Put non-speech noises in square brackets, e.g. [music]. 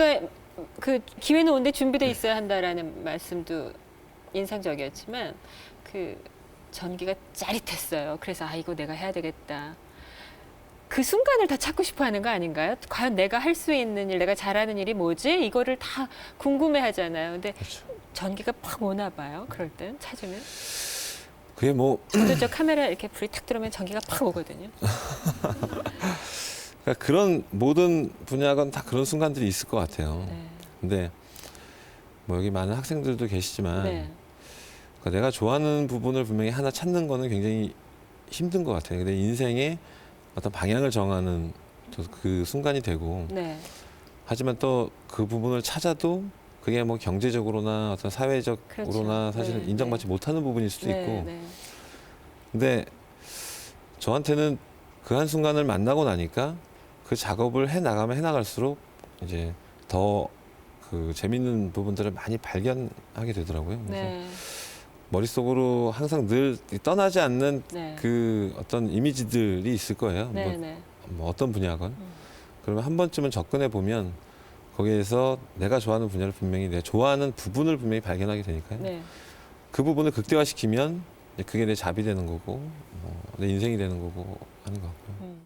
아까 그 기회는 온데 준비돼 있어야 한다라는 말씀도 인상적이었지만 그 전기가 짜릿했어요. 그래서 아 이거 내가 해야 되겠다. 그 순간을 다 찾고 싶어 하는 거 아닌가요? 과연 내가 할 수 있는 일, 내가 잘하는 일이 뭐지? 이거를 다 궁금해 하잖아요. 근데 그렇죠. 전기가 팍 오나 봐요. 그럴 땐 찾으면. 그게 뭐 저도 저 카메라 이렇게 불이 탁 들어오면 전기가 팍 오거든요. [laughs] 그러니까 그런 모든 분야건 다 그런 순간들이 있을 것 같아요. 네. 근데 뭐 여기 많은 학생들도 계시지만 네. 그러니까 내가 좋아하는 부분을 분명히 하나 찾는 거는 굉장히 힘든 것 같아요. 근데 인생의 어떤 방향을 정하는 또그 순간이 되고 네. 하지만 또 그 부분을 찾아도 그게 뭐 경제적으로나 어떤 사회적으로나 그렇죠. 사실 네, 은 인정받지 못하는 부분일 수도 네, 있고 네. 근데 저한테는 그 한순간을 만나고 나니까 그 작업을 해 나가면 해 나갈수록 이제 더 그 재밌는 부분들을 많이 발견하게 되더라고요. 그래서 네. 머릿속으로 항상 늘 떠나지 않는 네. 그 어떤 이미지들이 있을 거예요. 네, 뭐, 네. 뭐 어떤 분야건. 음. 그러면 한 번쯤은 접근해 보면 거기에서 내가 좋아하는 분야를 분명히 내가 좋아하는 부분을 분명히 발견하게 되니까요. 네. 그 부분을 극대화시키면 그게 내 잡이 되는 거고 뭐 내 인생이 되는 거고 하는 것 같고요.